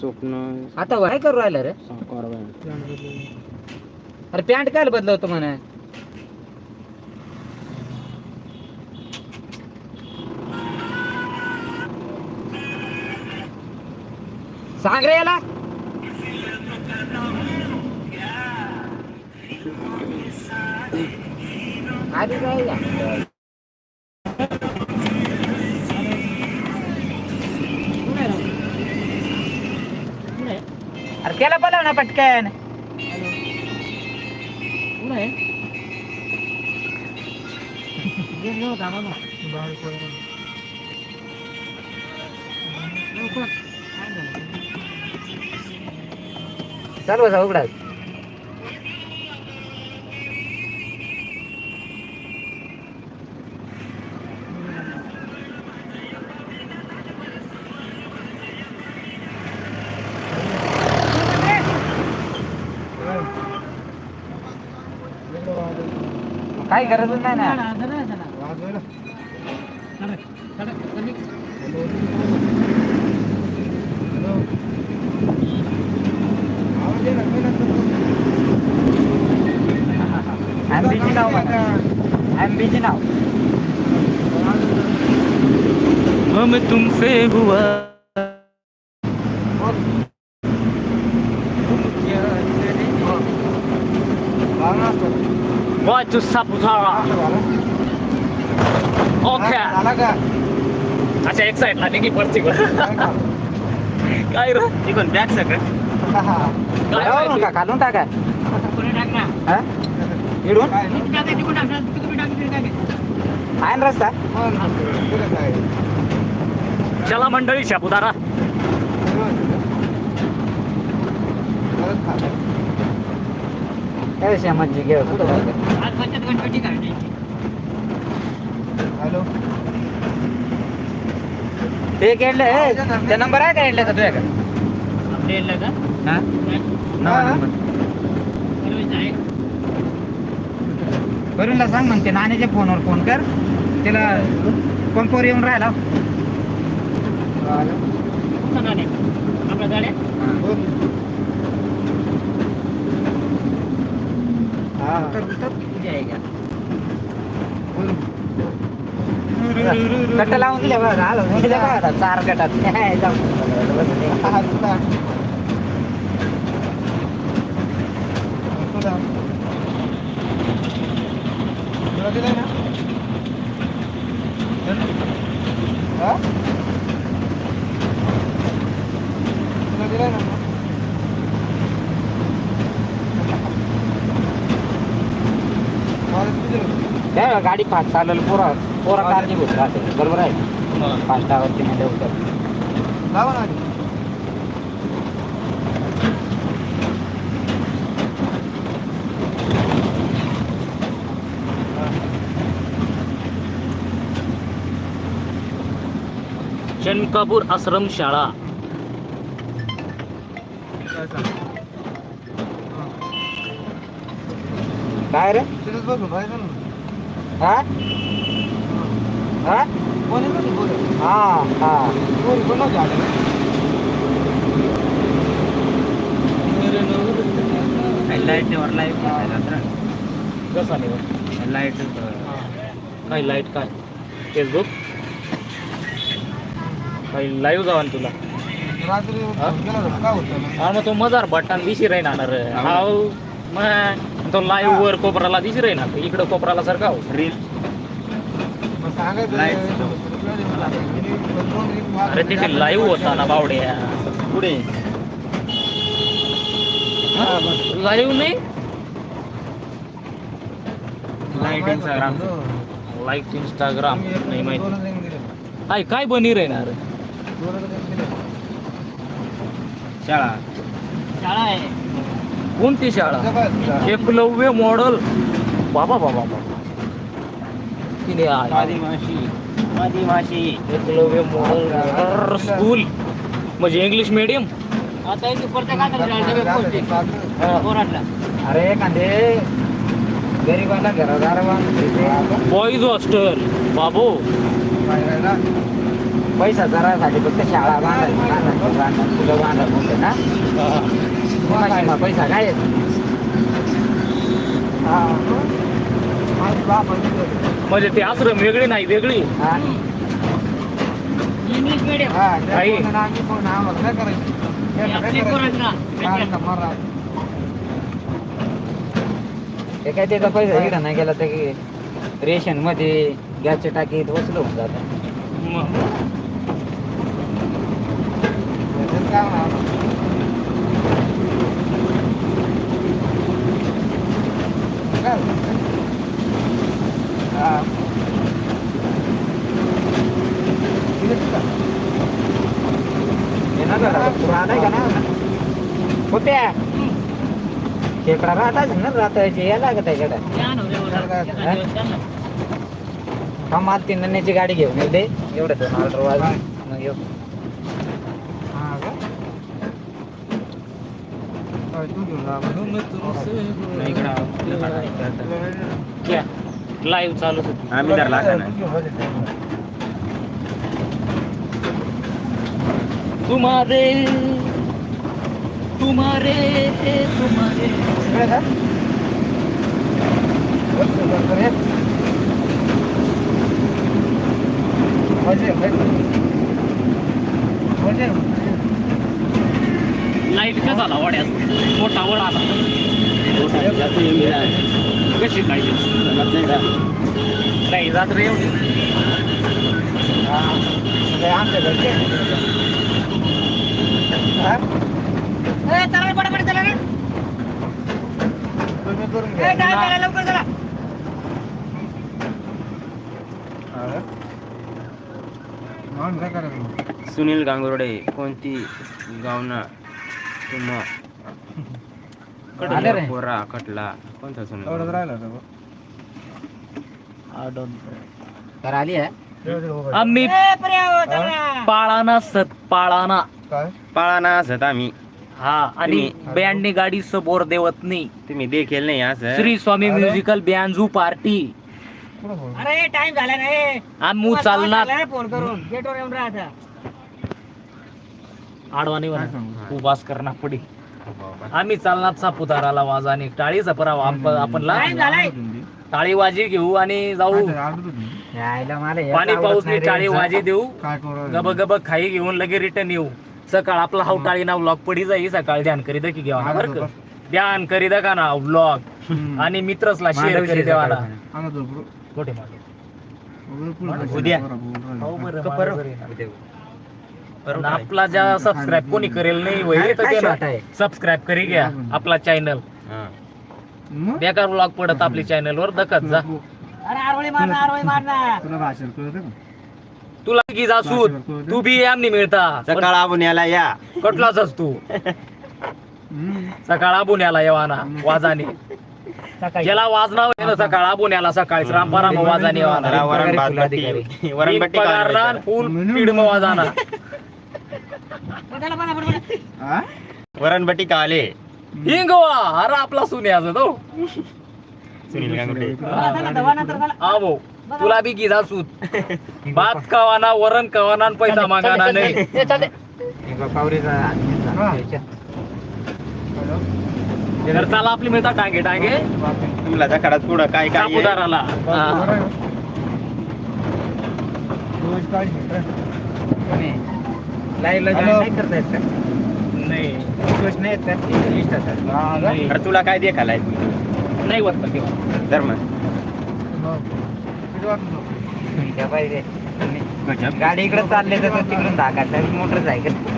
स्वप्न आता काय करू राहिलं रे? सावकार अरे पॅन्ट काय बदलवतो म्हणे? सांग रे याला. आधी काय या? ना पटकन. चाल बसा उघडा. गरजच नाही ना. आंबीची नाव. आंबीची नाव. हम तुमसे हुआ। वाचू सापुसारा ओके अच्छा एक साईड ला निघी पडची काय रे तिकडून बॅग सगळं? का खालून टाका हा? इकडून आहे ना रस्ता चला मंडळी शापुदारा काय श्यामाजी घे कुठं जायचं? हॅलो. ते केलं ते नंबर आहे का हा? नवा नंबर. वरूनला सांग मग ते नाण्याच्या फोनवर फोन कर. तिला पंपवर येऊन राहिला? कट्ट लावून दिल्या बघा आलं दिल्या बघा आता चार गटात जाऊ. काय बघा, गाडी फास्ट चालवलं पोरा पोरा काळजी घेत राहते. बरोबर आहे? फास्टावरती मध्ये उतर चनकापूर आश्रम शाळा. काय रे? हा? हा? हा हा. लाइट वर लाइट कसा नाही लाइट काय लाइट काय? फेसबुक काही लाईव्ह जावा ना तुला? हा? मग तो मजार बटन दिशी राहणार हाव मग. तो लाईव्ह वर कोपराला दिशी राहणार इकडं कोपराला सारखा हो रील अरे तिथे लाईव्ह होता ना बावड्या. पुढे लाईव्ह नाही? लाइट इंस्टाग्राम लाईक इंस्टाग्राम नाही माहिती. काय काय बनी राहणार शाळा. कोणती शाळा? एकलव्य मॉडल. बाबा बाबा बाबा. तिने एकलव्य मॉडल स्कूल. म्हणजे इंग्लिश मीडियम. अरे कांदे. गरीबाला घरादार. बॉईज हॉस्टेल बाबो. पैसा जरासाठी फक्त शाळा बांधायची. फुलं बांधा. मोठे ना? मग पैसा काय येत? म्हणजे ते आश्रम वेगळी नाही वेगळी? काही ते काय त्याचा पैसा इकडं नाही गेला तर रेशनमध्ये गॅसच्या टाकीत वसूल होऊन जातं आलाय का ना कुठे खेकडा राहतात ना राहतायचे यायला का त्याच्याकडे हा माल तीन नन्याची गाडी घेऊन येऊ दे एवढं दोन ऑर्डर वाजून मग येऊ लाईव्ह चालू होती. आम्ही का नाही तुम्हारे तुम्हारे तुम्हारे. लाइट का झाला वाड्यात? मोठा वड आला. कशी काय नाही जात रे एवढी आमच्या घरचे तुम्ही करून घ्या सुनील गांगुर्डे कोणती गावना? आले रे. पोरा कटला. कोणता सुनील तर आली आहे. आम्ही पाळाना सत पाळाना. पाळाना असत आम्ही. हा आणि बँडनी गाडी सबोर देवतनी. तुम्ही देखील नाही असं? Shri Swami musical banjo party. अरे टाइम झाला नाही आम्ही चालणार. फोन करून. गेटवर येऊन राहता आडवाणी उभास करणार पडी आम्ही चालणार सापुताराला वाजाने. टाळीचा परावा. आप- आपणला टाइम झालाय टाळी वाजी घेऊ आणि जाऊ. यायला मला हे पाणी पाऊस नाही. टाळी वाजी देऊ. गब गब खाई घेऊन लगे रिटर्न येऊ. सकाळ आपला हाव टाळी ना व्लॉग पडी जाई. सकाळ ध्यान करीत की घेवा बरं का? ध्यान करीत का ना व्लॉग आणि मित्रसला शेअर देवाला करा. कुठे मांडव? उद्या. आपला ज्या सबस्क्राईब कोणी करेल नाही तर आहे? सबस्क्राईब करी घ्या आपला चॅनल. बेकार व्लॉग पडत आपली चॅनल वर दखत जा. अरे आरोळी मारना आरोळी मारना तुला की? जा सूत तू बी आमनी मिळता. सकाळ आपण याला या. कटलाच तू. सकाळ आबुण्याला येवाना वाजाने. ज्याला वाजना होय ना सकाळ आबुण्याला सकाळी रामपाराम वाजाने येवाना वरण फुल पगार पिडम वाजाना. बदला बदला बदला वरण बट्टी काले. हिंगवा अरे आपला सुन्याचा तो. सुनील नंतर चला आवो तुला बी गिजा सूत. भात कवाना वरण कवाना आणि पैसा मागाना नाही. हे. तर चला आपली मिळता टांगे टांगे. तुला जकाडात पुढं काय काय आहे? सापुताराला हा. कोणी? नाही करता येत का? नाही. Request नाही येत का? List असतात. नाही. अरे तुला काय देखालाय नाही होत ना तेव्हा धर्म त्या पाहिजे. गजब. गाडी इकडे चालले तर तो तिकडून धाकाटला मोटरसायकल. बरोबर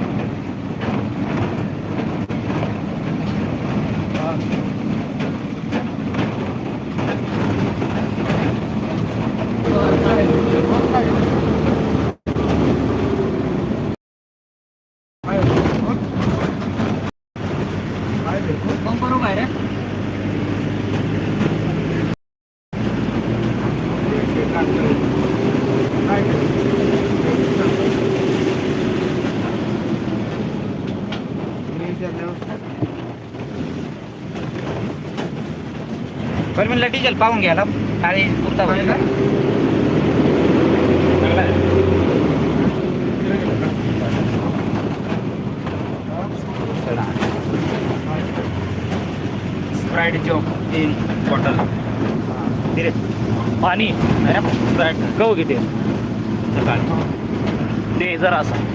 म्हणलं डिझेल पाहून घ्यायला आणि पुरता स्प्राईट जॉब तीन बॉटल तिरे पाणी. स्प्राईट गहू घेते. सकाळी. ते जरा असं.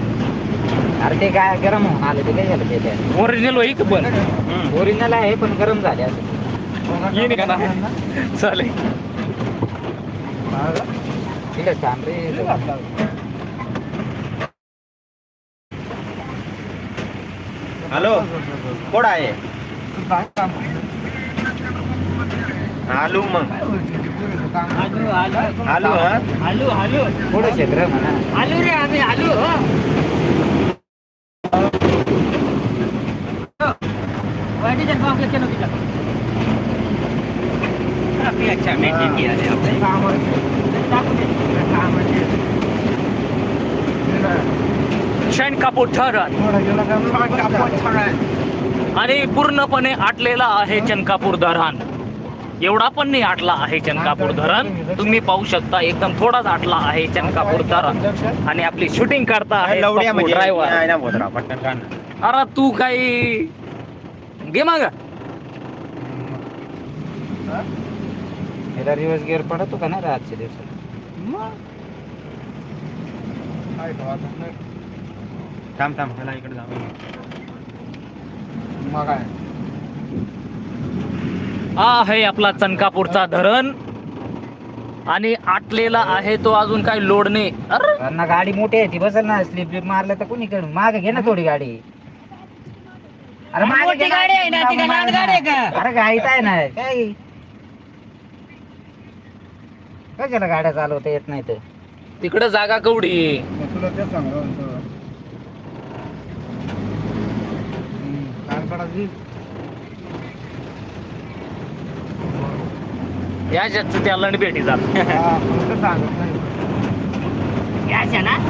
अरे ते काय गरम आलं ते काय झालं ते ओरिजिनल होईल पण? ओरिजिनल आहे पण गरम झाले असं येईन का ना चालेल. हॅलो कोण आहे? आलू मग. आलू हा? आलू आलू पुढे क्षेत्र म्हणा? आलू रे आम्ही आलू अच्छा मीटिंग शेण कापूर ठरण आणि पूर्णपणे आटलेला आहे चनकापूर धरण एवढा पण नाही आटला आहे चनकापूर धरण तुम्ही पाहू शकता एकदम थोडाच आटला आहे चनकापूर धरण आणि आपली शूटिंग करता आहे म्हणजे ड्रायव्हर. अरे तू काही घे माग याला रिवर्स गिअर पडतो का नाही रे आजच्या दिवसात थांब थांब त्याला इकडे जाऊ हा आहे आपला चनकापूरचा धरण. आणि आटलेला आहे तो अजून काही लोड नाही. अरे! त्यांना गाडी मोठी आहे ती बसल ना स्लिप ब्लिप मारलं तर कोणी कडून मागे घे ना थोडी गाडी. अरे मागे घे गाडी आहे ना, ती काय लहान गाडी आहे का? अरे गाडीत आहे ना. काय? कशाला गाड्या चालवता येत नाही तर? तिकडे जागा कवडी तुला ते सांगतो या जगचं त्या लंड भेटी जात.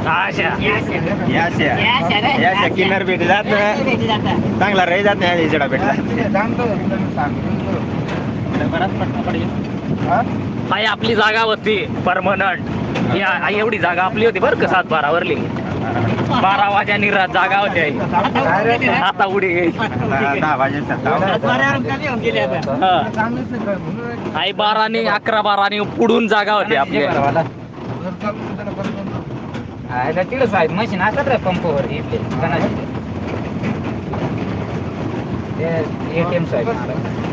अशा या या किन्नर भेट जात चांगला रे जात नाही इजडा भेटला हाय आपली जागा होती परमनंट. या एवढी जागा आपली होती बरं का सात बारा वरली. बारा वाजानी रा- जागा होती आता उडी गेली. वाजे. आई बारानी अकरा बारानी पुढून जागा होती आपल्या तिकडे साहेब मशीन असतात रे पंपवर एटीएम साहेब.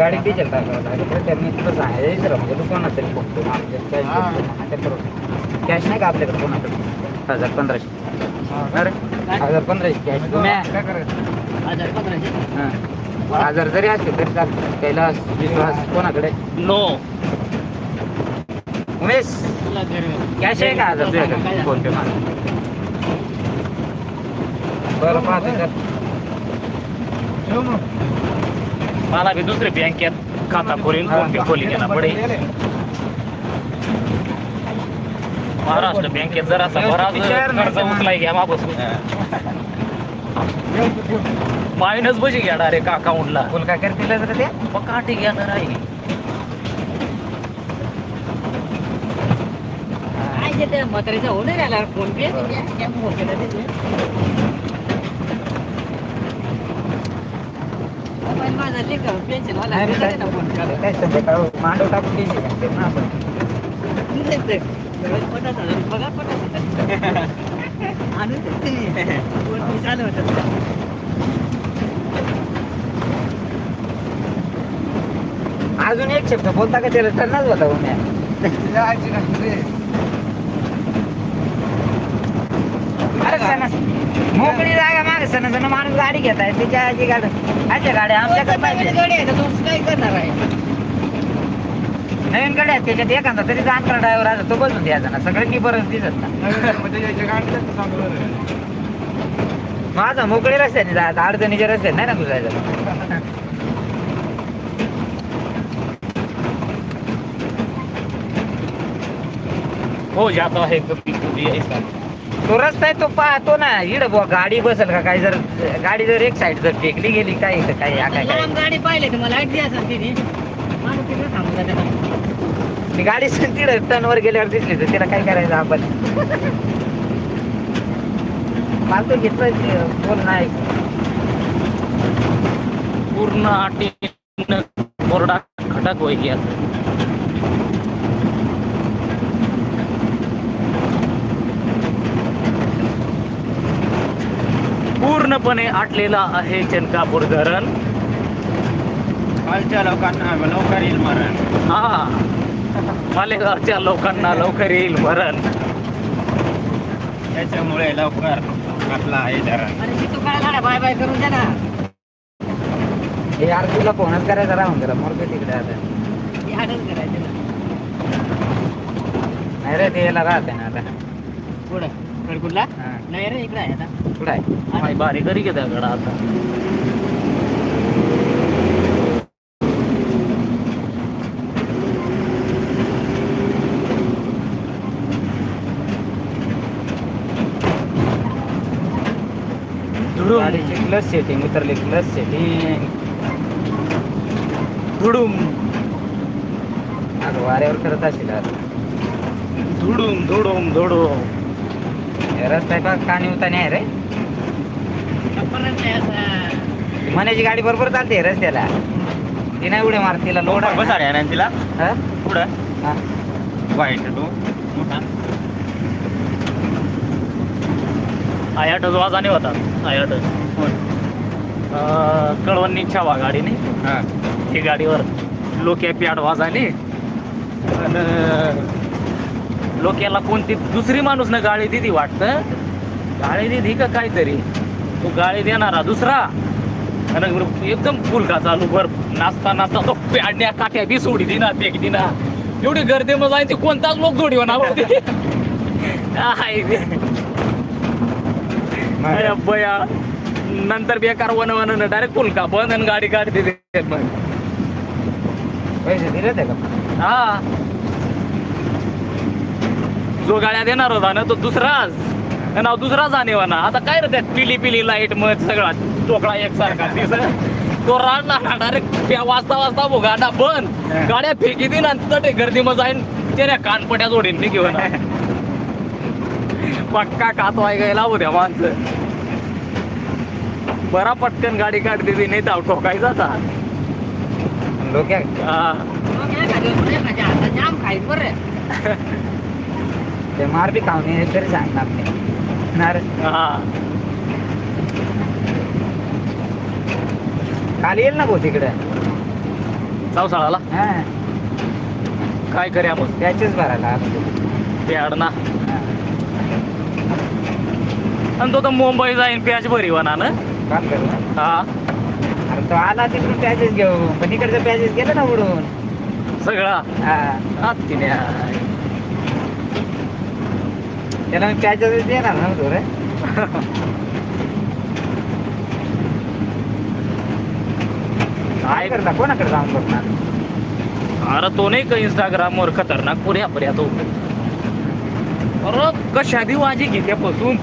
गाडी डिझेल त्यांनी म्हणजे बघतो कॅश नाही का आपल्याकडे कोणाकडे? हजार पंधराशे. अरे हजार पंधराशे कॅश हजार जरी असते तरी चालतं. कैलास विश्वास कोणाकडे? नो. उमेश कॅश आहे. का हजार तुझ्याकडे फोन पे मला बरं पाहतो तर मला भी दुसरे बँकेत खाता खोलीन फोन पे खोली घेणार पडे महाराष्ट्र बँकेत जरा बराच कर्ज उचलाय घ्या मापासून मायनस बशी घ्या डायरेक्ट अकाउंटला काय करतील तर ते? मग काठी घेणार आहे. म्हातारीचा होणार आला फोन पे? ना फोन करा. काय संध्याकाळ मांडव टाकून ना आपण. आणून पे चालू होतं. अजून एक शब्द बोलता का त्याला टन्नाच होता उन्या अरे सण मोकळी जागा मागे सण सण माणूस गाडी घेत आहे त्याच्या आजी गाडी. अच्छा गाड्या आमच्याकडे पाहिजे गाडी आहे काय करणार आहे? नवीन गाड्या आहेत त्याच्यात एखादा तरी जाणकार ड्रायव्हर असतो तो बसून द्यायचा ना. सगळ्यांनी बरंच दिसत ना माझा मोकळी रस्त्याने जायचं अडचणीच्या रस्त्याने नाही ना तू जायचं. हो जाता है कभी कभी ऐसा तो रस्ता आहे तो पाहतो ना. इड बुवा गाडी बसल का काय जर गाडी जर एक साईड जर टेकली गेली काय इथं काय या काय काय? गाडी पाहिले तर मला जाते ना. ती गाडी तिड टनवर गेल्यावर दिसली तर तिला काय करायचं आपण? मला तो घेतलं बोल नाही पूर्ण आटीनं कोरडा खटक होई गया पूर्णपणे आटलेला आहे चनकापूर धरण. कालच्या लोकांना लवकर येईल मरण. हा. मालेगावच्या लोकांना लवकर येईल मरण. त्याच्यामुळे लवकर आपला आहे धरण. बाय बाय करून दे ना. हे यार तुला फोनच करायचा राहून गेला मोरके तिकडे आता. हे करायचं नाही रे ते याला राहते ना आता. पुढं कडकुडला हा. नाही रे इकडे आहे आता. कुठं आहे. माय बारी करी घेता गडा आता. धुडूम. गाडीची क्लच सेटिंग उतरली क्लच सेटिंग धुडूम. वाऱ्यावर करत असेल आता. धुडूम धुडूम धुडूम. रस्ता काणी उताने आहे रे नाही मण्याची गाडी बरोबर चालते रस्त्याला. ती नाही उड्या मारत तिला लोड बसा ना. रे तिला. हा? पुढं. वाईट तो. मोठा. आयाटच वाजाने होता. आयाटच कळवणी छावा गाडीने हा. ही गाडीवर लोक्या प्याड वाजाने लोक्याला कोणती दुसरी माणूस ना गाडी दिली वाटतं? गाडी दिली का काहीतरी? तो गाडी देणारा दुसरा? एकदम फुलका चालू भर नाचता नाचता तो प्याडण्या काट्या बी सोडी दिना ते दिना. एवढी गर्दी मग आहे ते कोणताच लोक जोडी होणार. अरे बया नंतर बेकार वन वन डायरेक्ट फुलका बंद आणि गाडी काढते मग पैसे दिले ते का? हा. जो गाड्या देणार होता ना तो दुसराच आणि नाव दुसराच आणि ना आता काय रे त्यात पिली पिली लाइट मध सगळा टोकळा एकसारखा दिस तो राडला ना डायरेक्ट त्या वाजता वाजता भो गाडा बंद गाड्या फेकी दिन आणि तटे गर्दी मग जाईन. त्याने कानपट्या जोडीन नाही घेऊन. पक्का कातवाय गेला उद्या माणसं. बरा पटकन गाडी काढते ती नाही तर ठोकायचा आता. लोक हा. ते मार बी खाऊन ये तरी सांगणार नाही. हा. खाली येईल ना भाऊ तिकडे? चौसाळाला हा. काय करूया मग त्याचेच भरायला ते अडना हा. आणि तो तर मुंबई जाईन प्याच भरी वना ना काम करू ना. हा. अरे तो आला तिकडून पॅसेज घेऊ पण इकडचं पॅसेज गेलं ना उडून. सगळा? हा. हा तिने. त्याला मी पॅसेज देणार नव्हतो रे काय करता? कोणाकडे जाऊन बसणार अरे तो नाही का इंस्टाग्राम वर? खतरनाक पुऱ्या पर्या तो. अरे कशा बी वाजी घेत्यापासून.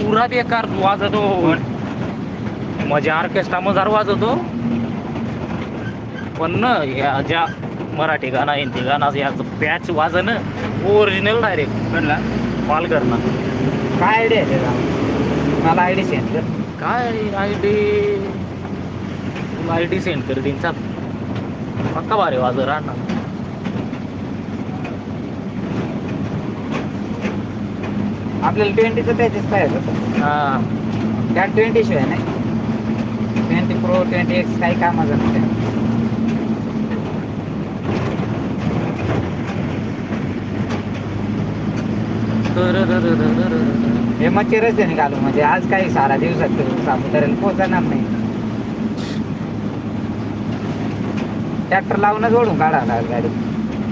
पुरा बेकार वाजतो. मजा ऑर्केस्ट्रा मजार वाजवतो पण ना या ज्या मराठी गाणं हिंदी गाणं याचं पॅच वाजन ओरिजिनल डायरेक्ट कडला पालघर ना काय आयडिया आहे त्याचा? मला आयडिया सेंड कर. काय I D I D send कर त्यांचा पक्का भारी वाज राहणार. आपल्याला ट्वेंटीचं त्याचेच पाहिजे होतं हा. त्या ट्वेंटी शिवाय नाही. ट्वेंटी प्रो ट्वेंटी एक्स काही कामाचं नाही. हे मच्छी रस्त्याने घालू म्हणजे आज काही सारा दिवसात सापुताऱ्याला पोहोचणार नाही. ट्रॅक्टर लावूनच ओढून लागेल गाडी.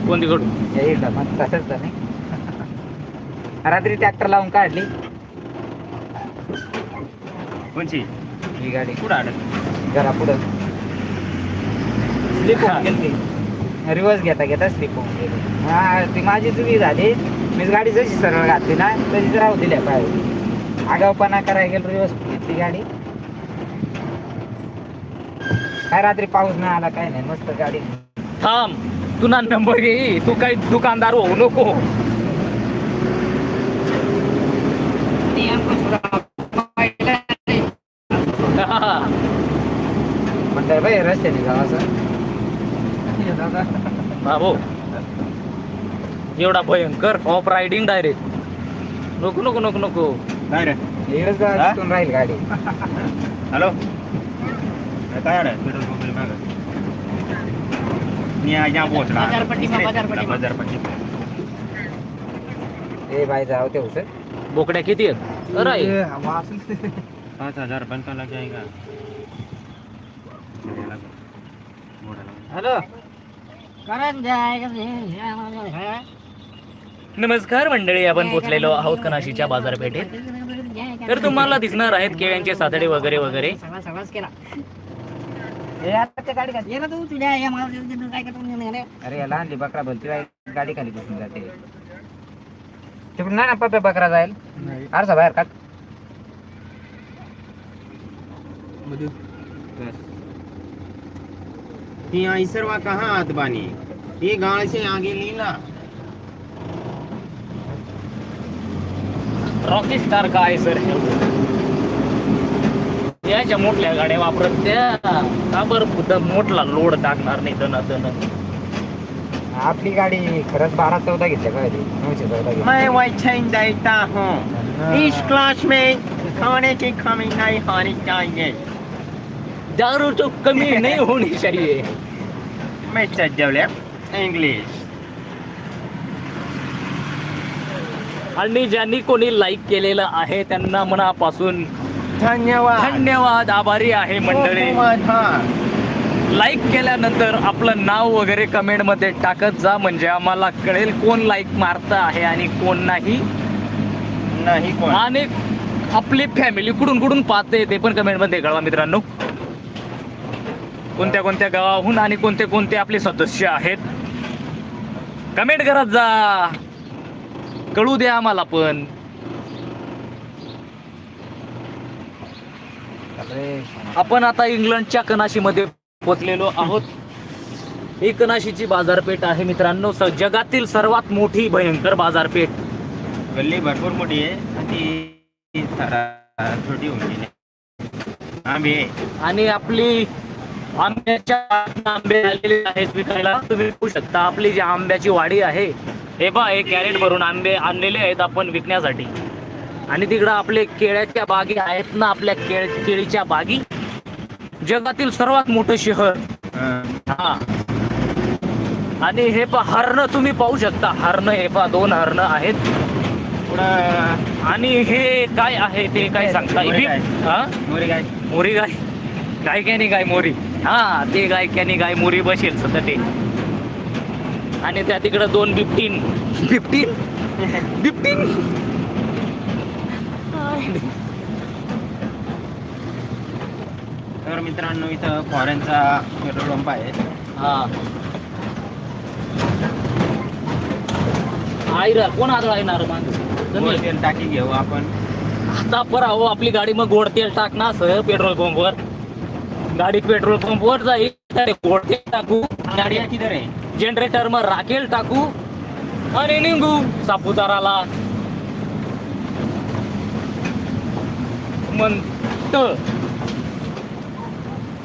कोणती कडू या इकडं मग तसंच तर नाही रात्री ट्रॅक्टर लावून काढली. कोणची? ही गाडी. कुठं अडक जरा पुढं स्लिप होऊन गेली. रिवर्स घेता घेता स्लिप होऊन गेली. हा ती माझी चुकी झाली. मीच गाडी जशी सरळ घातली ना तशीच राहू दिल्या पाहिजे आगावपणा करायला गेलो रिवर्स घेतली गाडी. काय रात्री पाऊस नाही आला काय नाही मस्त गाडी. थांब तुला नंबर घे तू काही दुकानदार होऊ नको. ते आमचं सुद्धा पहिलं रे. पण त्या आहे रस्त्याने जाऊ असं. दादा बाबू. एवढा भयंकर ऑफ रायडिंग डायरेक्ट नको नको नको नको. रे जा, हा? तिथून राहील गाडी. हॅलो काय अरे पेट्रोल पंप मागं. मी यहाँ पोहोचला. बाजारपट्टी में, बाजारपट्टी में. बाजारपट्टी ए बाई जाऊ ते उचल. बोकड्या किती आहेत? अरे. पाच हजार बंद का लग जाएगा हॅलो. करण जायगा हे, नमस्कार मंडळी आपण पोचलेलो आहोत कनाशीच्या बाजारपेठेत. तर तुम्हाला दिसणार आहेत केळ्यांचे सातडे वगैरे वगैरे. सगळा सगळाच केला ए आता त्या गाडी खाली ये ना तू तुझ्या या मला काय करतो अरे याला आणली बकरा बोलती बाई गाडी खाली बसून जाते. तिकडून नाही ना पप्पे बकरा जाईल. आरसा बाहेर काढ. ती ऐसरवा कहाँ आत बानी ये गाड़ से आगे लीला. रॉकी स्टार काय सर याच्या मोठल्या गाड्या वापरत त्या. का बरं मोठला लोड टाकणार नाही दन दन आपली गाडी खरंच बारा चौदा घेतल्या पाहिजे नऊशे चौदा मैं देता हूँ। इस क्लास में खाने की कमी नहीं होनी चाहिए। दारू तो कमी नाही होणी चाहिए। मिस्टर डेवलप इंग्लिश आणि ज्यांनी कोणी लाईक केलेलं आहे त्यांना मनापासून धन्यवाद. धन्यवाद. आभारी आहे मंडळी. लाईक केल्यानंतर आपलं नाव वगैरे कमेंटमध्ये टाकत जा म्हणजे आम्हाला कळेल कोण लाईक मारत आहे आणि कोण नाही. नहीं कोण. आणि आपली फॅमिली कुठून कुठून पाहते ते पण कमेंटमध्ये कळवा मित्रांनो. कोणत्या कोणत्या गावाहून आणि कोणते कोणते आपले सदस्य आहेत. कमेंट करत जा. कळू द्या आम्हाला पण. आपण आता इंग्लंडच्या कनाशीमध्ये पोचलेलो आहोत. ही कनाशीची बाजारपेठ आहे मित्रांनो. जगातील सर्वात मोठी भयंकर बाजारपेठ. गल्ली भरपूर मोठी आहे. ती छोटी आंबे आणि आपली आंब्याच्या आंबे आलेले आहेत विकायला. तुम्ही बघू शकता आपली जी आंब्याची वाडी आहे हे बा हे कॅरेट भरून आंबे आणलेले आहेत आपण विकण्यासाठी. आणि तिकडं आपले केळ्याच्या बागी आहेत ना आपल्या केळ केळीच्या बागी. जगातील सर्वात मोठं शहर. हं. आणि हे पा हरण तुम्ही पाहू शकता. हरण हे पा दोन हरण आहेत. आणि हे काय आहे ते काय सांगता मोरी काय मोरी गाय. गाय कॅनी गाय मोरी. हा ते गाय कॅनी गाय मोरी बसेल सध्या ते. आणि त्या तिकडं दोन बिबटीन. बिबटीन? बिबटीन? तर मित्रांनो इथं फॉरेनचा पेट्रोल पंप आहे. हा. आईरा कोण आदळ येणार माग? तेल टाकी घेऊ आपण. आता पर अहो आपली गाडी मग गोड तेल टाकणार सर पेट्रोल पंपवर. गाडी पेट्रोल पंपवर जाईल गोड तेल टाकू. गाडी किधर आहे? जनरेटर मग राखेल टाकू आणि निघू सापुताराला. म्हणत.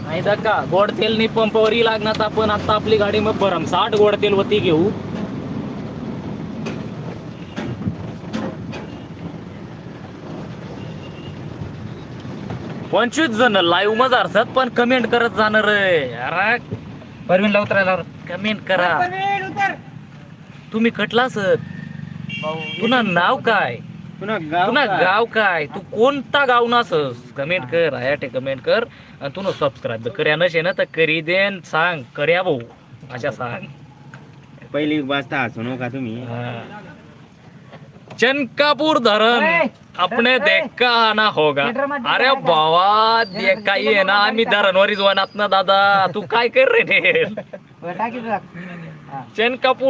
नाही तर का गोड तेल नाही पंपावरही लागणार आपण आता आपली गाडी मग भरमसाठ गोड तेल वती घेऊ. पंचवीस जण लाईव्हमध्ये असतात पण कमेंट करत जाणार अरे परवीनला उतरायला. कमेंट करा. तुम्ही कटला सर. तुला नाव काय? पुन्हा गाव तुला का? गाव काय? तू कोणता गाव नासस कमेंट कर आयाटे कमेंट कर. आणि तू सबस्क्राईब कर्या नशे ना तर करी देन सांग. कर्या भाऊ. अशा सांग. पहिली वाजता हसू नका तुम्ही. हा. चनकापूर धरण. ए, देखा आना होगा. अरे? बाबा देखा ये ना आम्ही धरणवरीच वनात ना दादा. तू काय कर रे. चनकापूर